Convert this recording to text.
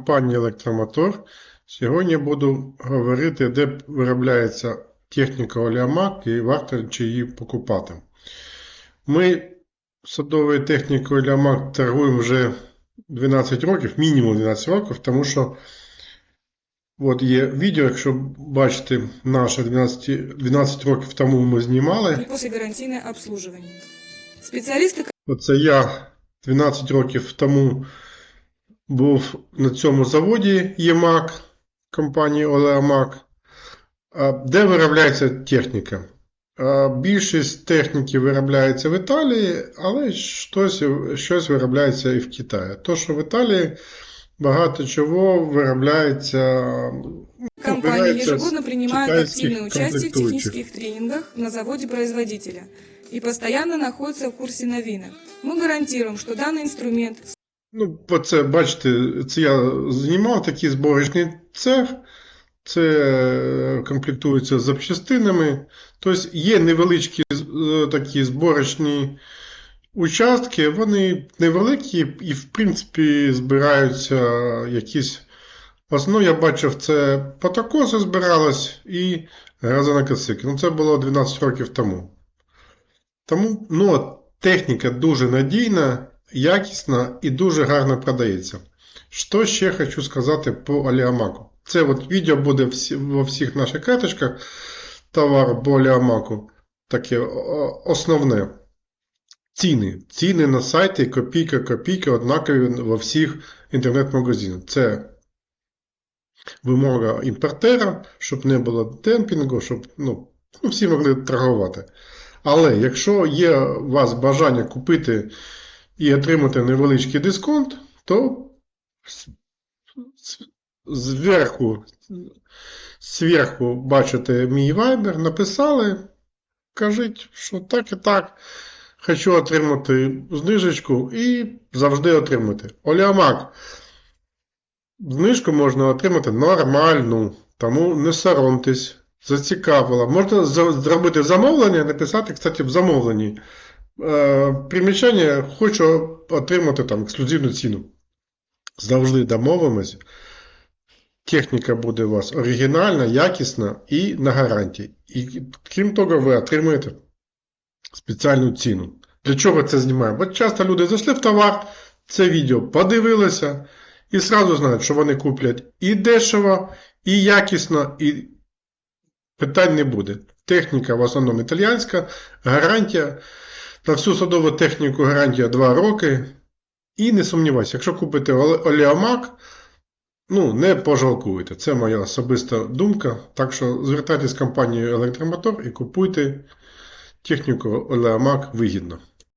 компанії Електромотор. Сьогодні буду говорити, де виробляється техніка Оліамак і варто чи її покупати. Ми садовою технікою Оліамак торгуємо вже 12 років, мінімум 12 років, тому що от є відео, якщо бачите, наше 12, 12 років тому ми знімали. и послегарантийное обслуживание. Специалисты Оце я 12 років тому був на цьому заводі ЄМАК компанії Олеамак, а, де виробляється техніка. А, Більшість техніки виробляється в Італії, але щось, щось виробляється і в Китаї. То, що в Італії багато чого виробляється. ну, компании виробляється ежегодно з принимают китайських активное участие в комплектуючих. технических тренингах на заводе производителя и постоянно находятся в курсе новинок. Мы гарантируем, что данный инструмент Ну, оце, бачите, це я знімав такий зборочний цех. Це комплектується з запчастинами. Тобто є невеличкі е, такі зборочні участки, вони невеликі і, в принципі, збираються якісь. В я бачив, це потокоси збиралось і газонокосики. Ну, це було 12 років тому. Тому ну, техніка дуже надійна, якісна і дуже гарно продається. Що ще хочу сказати по Оліамаку? Це от відео буде во всіх наших карточках товару по Оліамаку. Таке основне. Ціни. Ціни на сайті копійка копійка однакові во всіх інтернет-магазинах. Це вимога імпортера, щоб не було демпінгу, щоб ну, ну, всі могли торгувати. Але якщо є у вас бажання купити і отримати невеличкий дисконт, то зверху, зверху бачите мій вайбер, написали, кажіть, що так і так, хочу отримати знижечку і завжди отримати. Оліамак. Знижку можна отримати нормальну, тому не соромтесь, зацікавило. Можна зробити замовлення, написати, кстати, в замовленні. Е, примічання хочу отримати там ексклюзивну ціну. Завжди домовимось. Техніка буде у вас оригінальна, якісна і на гарантії. І крім того, ви отримуєте спеціальну ціну. Для чого це знімаємо? Бо часто люди зайшли в товар, це відео подивилися і зразу знають, що вони куплять і дешево, і якісно, і питань не буде. Техніка в основному італіянська, гарантія. На всю садову техніку гарантія 2 роки. І не сумнівайся, якщо купите Оліамак, ну, не пожалкуєте. Це моя особиста думка. Так що звертайтесь з компанією Електромотор і купуйте техніку олеомак вигідно.